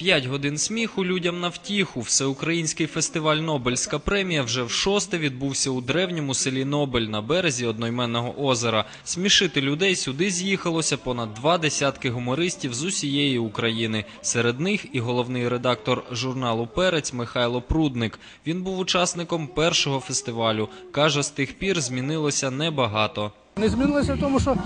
П'ять годин сміху людям на втіху. Всеукраїнський фестиваль Нобельська премія вже в шосте відбувся у древньому селі Нобель на березі одноіменного озера. Смішити людей сюди з'їхалося понад два десятки гумористів з усієї України. Серед них і головний редактор журналу Перець Михайло Прудник. Він був учасником першого фестивалю. каже, з тих пір змінилося небагато. Не змінилося в тому, що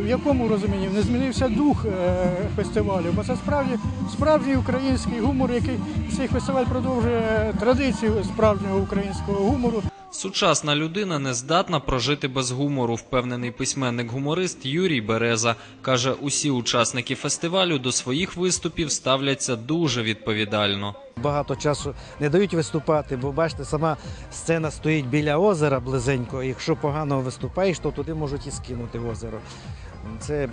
в якому розумінні не змінився дух е, фестивалю, бо це справді справжній український гумор, який цей фестиваль продовжує традицію справжнього українського гумору. Сучасна людина не здатна прожити без гумору, впевнений письменник-гуморист Юрій Береза. Каже, усі учасники фестивалю до своїх виступів ставляться дуже відповідально. Багато часу не дають виступати, бо бачите, сама сцена стоїть біля озера близенько. Якщо погано виступаєш, то туди можуть і скинути в озеро. Це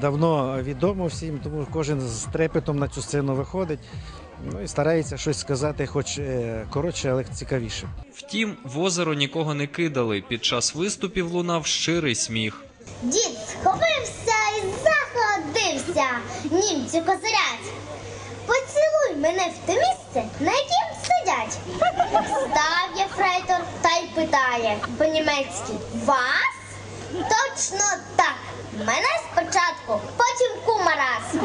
давно відомо всім, тому кожен з трепетом на цю сцену виходить ну, і старається щось сказати, хоч е, коротше, але цікавіше. Втім, в озеро нікого не кидали. Під час виступів лунав щирий сміх. Дід схопився і заходився. Німці козирять. Мене в те місце, на яким сидять. Став я фрейтор та й питає по-німецьки Вас? Точно так. Мене спочатку, потім кума раз.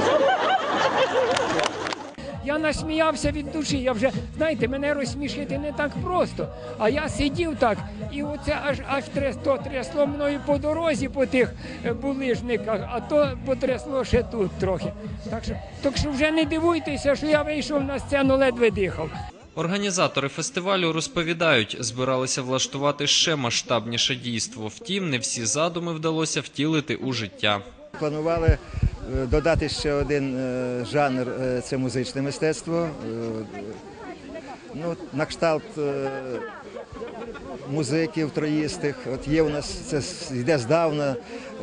Я насміявся від душі. Я вже знаєте, мене розсмішити не так просто. А я сидів так, і оце аж аж трясло, трясло мною по дорозі по тих е, булижниках, а то потрясло ще тут трохи. Так що, так що вже не дивуйтеся, що я вийшов на сцену, ледве дихав. Організатори фестивалю розповідають, збиралися влаштувати ще масштабніше дійство. Втім, не всі задуми вдалося втілити у життя. Планували додати ще один е, жанр е, це музичне мистецтво. Е, Ну, на кшталт е, музиків троїстих. От є у нас це йде здавна.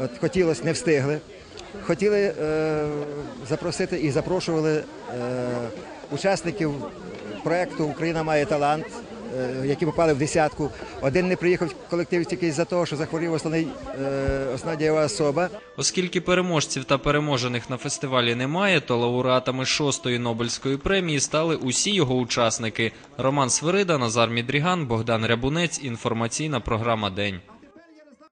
От хотілося, не встигли. Хотіли е, запросити і запрошували е, учасників проекту Україна має талант, е, які попали в десятку. Один не приїхав в колектив тільки із-за того, що захворів основний, е, основна дієва особа. Оскільки переможців та переможених на фестивалі немає, то лауреатами шостої Нобельської премії стали усі його учасники: Роман Свирида, Назар Мідріган, Богдан Рябунець. Інформаційна програма День.